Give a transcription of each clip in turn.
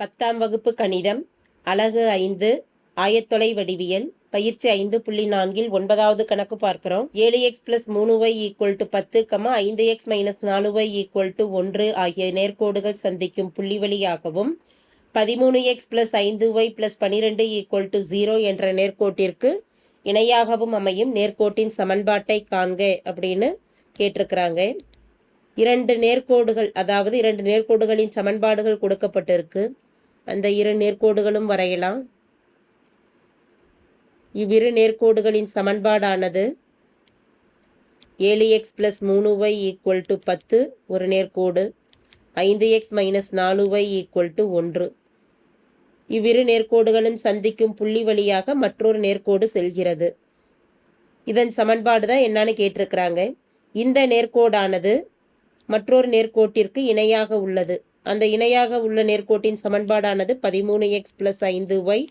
பத்தாம் வகுப்பு கணிதம் அலகு ஐந்து ஆயத்தொலை வடிவியல் பயிற்சி ஐந்து புள்ளி நான்கில் ஒன்பதாவது கணக்கு பார்க்கிறோம். ஏழு எக்ஸ் பிளஸ் மூணு ஒய் ஈக்குவல் டு பத்து கமா ஐந்து எக்ஸ் மைனஸ் நாலு ஒய் ஈக்குவல் டு ஒன்று ஆகிய நேர்கோடுகள் சந்திக்கும் புள்ளி வழியாகவும் பதிமூணு எக்ஸ் பிளஸ் ஐந்து ஒய் பிளஸ் பனிரெண்டு ஈக்குவல் டு ஜீரோ என்ற நேர்கோட்டிற்கு இணையாகவும் அமையும் நேர்கோட்டின் சமன்பாட்டை காண்க அப்படின்னு கேட்டிருக்கிறாங்க. இரண்டு நேர்கோடுகள் அதாவது இரண்டு நேர்கோடுகளின் சமன்பாடுகள் கொடுக்கப்பட்டிருக்கு. அந்த இரு நேர்கோடுகளும் வரையலாம். இவ்விரு நேர்கோடுகளின் சமன்பாடானது ஏழு எக்ஸ் பிளஸ் மூணு ஒய் ஈக்குவல் டு பத்து ஒரு நேர்கோடு. ஐந்து எக்ஸ் மைனஸ் நாலு ஒய் ஈக்குவல் டு ஒன்று. இவ்விரு நேர்கோடுகளும் சந்திக்கும் புள்ளி வழியாக மற்றொரு நேர்கோடு செல்கிறது. இதன் சமன்பாடு தான் என்னன்னு கேட்டிருக்கிறாங்க. இந்த நேர்கோடானது மற்றொரு நேர்கோட்டிற்கு இணையாக உள்ளது. அந்த இணையாக உள்ள நேர்கோட்டின் சமன்பாடானது பதிமூணு எக்ஸ் பிளஸ் ஐந்து ஒய்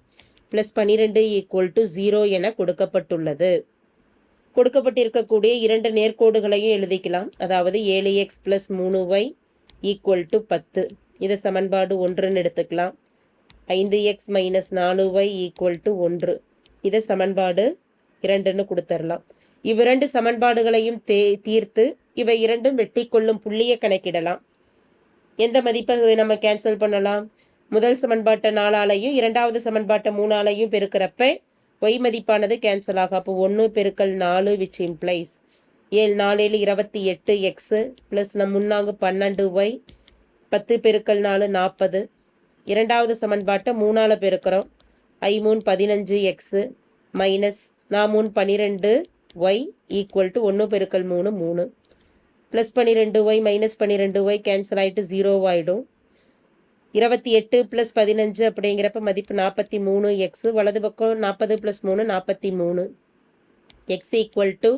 பிளஸ் பன்னிரெண்டு ஈக்குவல் டு ஜீரோ என கொடுக்கப்பட்டுள்ளது. கொடுக்கப்பட்டிருக்கக்கூடிய இரண்டு நேர்கோடுகளையும் எழுதிக்கலாம். அதாவது ஏழு எக்ஸ் பிளஸ் மூணு ஒய் ஈக்குவல் டு பத்து. இதை சமன்பாடு ஒன்றுன்னு எடுத்துக்கலாம். ஐந்து எக்ஸ் மைனஸ் நாலு ஒய் ஈக்குவல் டு ஒன்று. இதை சமன்பாடு இரண்டுன்னு கொடுத்துடலாம் இவ்விரண்டு சமன்பாடுகளையும் தே தீர்த்து இவை இரண்டும் வெட்டி கொள்ளும் புள்ளியை கணக்கிடலாம். எந்த மதிப்பை நம்ம கேன்சல் பண்ணலாம்? முதல் சமன்பாட்டை நாலாலையும் இரண்டாவது சமன்பாட்டை மூணாலையும் பெருக்கிறப்ப ஒய் மதிப்பானது கேன்சல் ஆகும். அப்போ ஒன்று பெருக்கல் நாலு விச் இம்ப்ளைஸ் ஏழு நாலேழு இருபத்தி எட்டு எக்ஸு ப்ளஸ் நம் முன்னாங்கு பன்னெண்டு ஒய் பத்து பெருக்கல் நாலு நாற்பது. இரண்டாவது சமன்பாட்டை மூணால் பெருக்கிறோம். ஐ மூணு பதினஞ்சு எக்ஸு மைனஸ் நான் மூணு பன்னிரெண்டு ஒய் ஈக்குவல் டு ஒன்று பெருக்கல் மூணு மூணு. ப்ளஸ் பன்னிரெண்டு ஒய் மைனஸ் பன்னிரெண்டு ஒய் கேன்சல் ஆகிட்டு ஜீரோ ஆகிடும் இருபத்தி எட்டு ப்ளஸ் பதினஞ்சு அப்படிங்கிறப்ப மதிப்பு நாற்பத்தி மூணு எக்ஸு வலது பக்கம் நாற்பது ப்ளஸ் மூணு நாற்பத்தி மூணு. எக்ஸ் ஈக்குவல் டு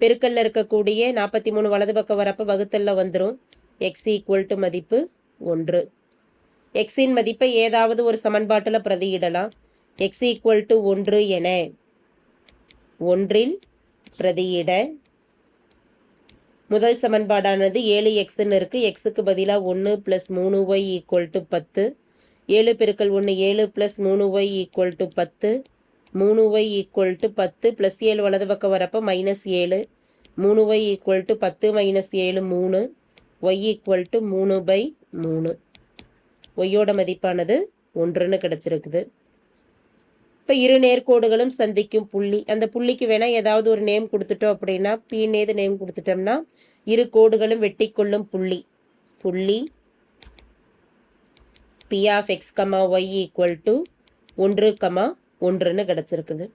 பெருக்கல்ல இருக்கக்கூடிய நாற்பத்தி மூணு வலது பக்கம் வரப்போ வகுத்தல்ல வந்துடும் எக்ஸ் ஈக்குவல் டு மதிப்பு ஒன்று. எக்ஸின் மதிப்பை ஏதாவது ஒரு சமன்பாட்டில் பிரதியிடலாம். எக்ஸ் ஈக்குவல் டு ஒன்று என ஒன்றில் பிரதியிட முதல் சமன்பாடானது ஏழு எக்ஸ்ன்னு இருக்குது எக்ஸுக்கு பதிலாக ஒன்று ப்ளஸ் மூணு ஒய் ஈக்குவல் டு பத்து. ஏழு பெருக்கல் ஒன்று ஏழு ப்ளஸ் மூணு ஒய் ஈக்குவல் டு பத்து. மூணு ஒய் ஈக்குவல் டு பத்து ப்ளஸ் ஏழு வலது பக்கம் வரப்போ மைனஸ் ஏழு. மூணு ஒய் ஈக்குவல் டு பத்து மைனஸ் ஏழு மூணு. ஒய் ஈக்குவல் டு மூணு பை மூணு. ஒய்யோட மதிப்பானது ஒன்றுன்னு கிடச்சிருக்குது. இப்போ இரு நேர்கோடுகளும் சந்திக்கும் புள்ளி. அந்த புள்ளிக்கு வேணால் ஏதாவது ஒரு நேம் கொடுத்துட்டோம் அப்படின்னா பீனேது நேம் கொடுத்துட்டோம்னா இரு கோடுகளும் வெட்டி கொள்ளும் புள்ளி. புள்ளி P of x comma y equal to ஒன்று கமா ஒன்றுன்னு கிடச்சிருக்குது.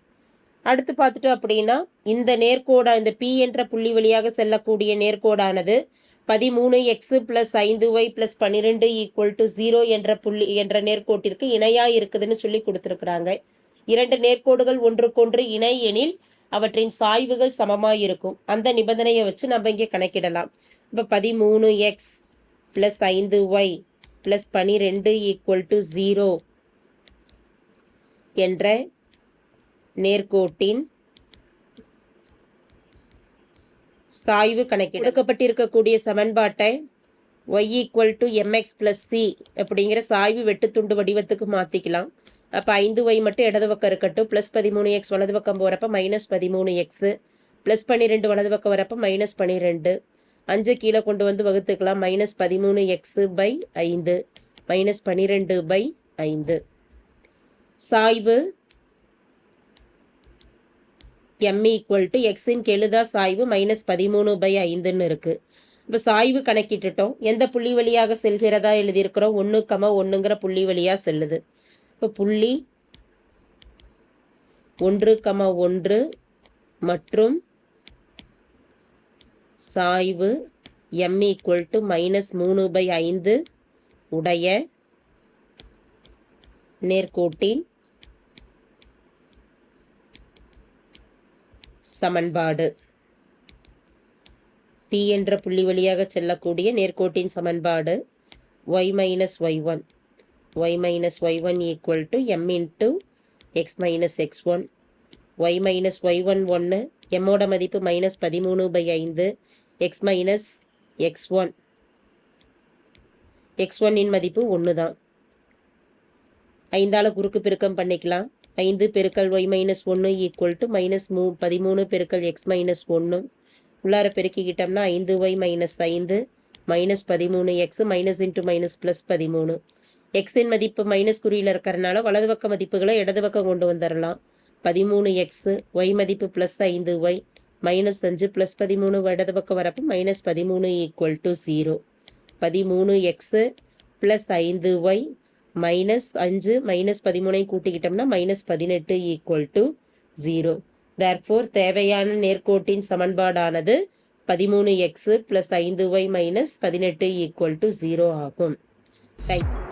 அடுத்து பார்த்துட்டோம் அப்படின்னா இந்த நேர்கோடா இந்த பி என்ற புள்ளி வழியாக செல்லக்கூடிய நேர்கோடானது பதிமூணு எக்ஸு ப்ளஸ் ஐந்து ஒய் ப்ளஸ் பன்னிரெண்டு ஈக்குவல் டு ஜீரோ என்ற புள்ளி என்ற நேர்கோட்டிற்கு இணையாக இருக்குதுன்னு சொல்லி கொடுத்துருக்குறாங்க. இரண்டு நேர்கோடுகள் ஒன்றுக்கொன்று இணை எனில் அவற்றின் சாய்வுகள் சமமாயிருக்கும். அந்த நிபந்தனையை வச்சு நம்ம இங்கே கணக்கிடலாம். இப்போ பதிமூணு எக்ஸ் ப்ளஸ் ஐந்து ஒய் ப்ளஸ் பனிரெண்டு ஈக்குவல் டு ஜீரோ என்ற நேர்கோட்டின் சாய்வு கணக்கு சமன்பாட்டை y equal to m x plus c அப்படிங்கிற சாய்வு வெட்டுத்துண்டு வடிவத்துக்கு மாற்றிக்கலாம் அப்போ ஐந்து ஒய் மட்டும் இடது பக்கம் இருக்கட்டும். ப்ளஸ் பதிமூணு எக்ஸ் வலது பக்கம் போகிறப்ப மைனஸ் பதிமூணு எக்ஸு ப்ளஸ் பன்னிரெண்டு வலது பக்கம் வரப்போ மைனஸ் பன்னிரெண்டு. அஞ்சு கீழே கொண்டு வந்து வகுத்துக்கலாம். மைனஸ் பதிமூணு எக்ஸு பை ஐந்து. மைனஸ் பன்னிரெண்டு பை ஐந்து. சாய்வு எம் ஈக்குவல் டு எக்ஸின் கெழுதா சாய்வு மைனஸ் பதிமூணு பை ஐந்துன்னு இருக்குது இப்போ சாய்வு கணக்கிட்டுட்டோம். எந்த புள்ளி வழியாக செல்கிறதா எழுதியிருக்கிறோம்? ஒன்று கம ஒன்றுங்கிற புள்ளி வழியாக செல்லுது. புள்ளி ஒன்று கம ஒன்று மற்றும் சாய்வு எம் ஈக்குவல் டு மைனஸ் மூணு பை ஐந்து உடைய நேர்கோட்டின் சமன்பாடு. பி என்ற புள்ளி வழியாக செல்லக்கூடிய நேர்கோட்டின் சமன்பாடு y minus y one y minus y1 equal to m into x minus x1 y minus y1 ஒன்று எம்மோட மதிப்பு மைனஸ் பதிமூணு பை ஐந்து x minus x one x ஒன்னின் மதிப்பு ஒன்று தான் ஐந்தால் குறுக்கு பெருக்கம் பண்ணிக்கலாம். ஐந்து பெருக்கல் ஒய் மைனஸ் ஒன்று ஈக்குவல் டு மைனஸ் மூ பதிமூணு பெருக்கல் எக்ஸ் மைனஸ் ஒன்று உள்ளார பெருக்கிக்கிட்டோம்னா ஐந்து ஒய் மைனஸ் ஐந்து மைனஸ் பதிமூணு x minus into minus plus பதிமூணு. எக்ஸின் மதிப்பு மைனஸ் குறியில் இருக்கிறனால வலது பக்க மதிப்புகளை இடது பக்கம் கொண்டு வந்துடலாம் பதிமூணு எக்ஸு ஒய் மதிப்பு ப்ளஸ் ஐந்து ஒய் மைனஸ் அஞ்சு ப்ளஸ் பதிமூணு இடது பக்கம் வரப்போ மைனஸ் பதிமூணு ஈக்குவல் டு ஜீரோ பதிமூணு எக்ஸு ப்ளஸ் ஐந்து ஒய் மைனஸ் அஞ்சு மைனஸ் பதிமூணையும் கூட்டிக்கிட்டோம்னா மைனஸ் பதினெட்டு ஈக்குவல் டு ஜீரோ தேர்ஃபோர் தேவையான நேர்கோட்டின் சமன்பாடானது பதிமூணு எக்ஸு ப்ளஸ் ஐந்து ஒய் மைனஸ் பதினெட்டு ஈக்குவல் டு ஜீரோ ஆகும். Thank you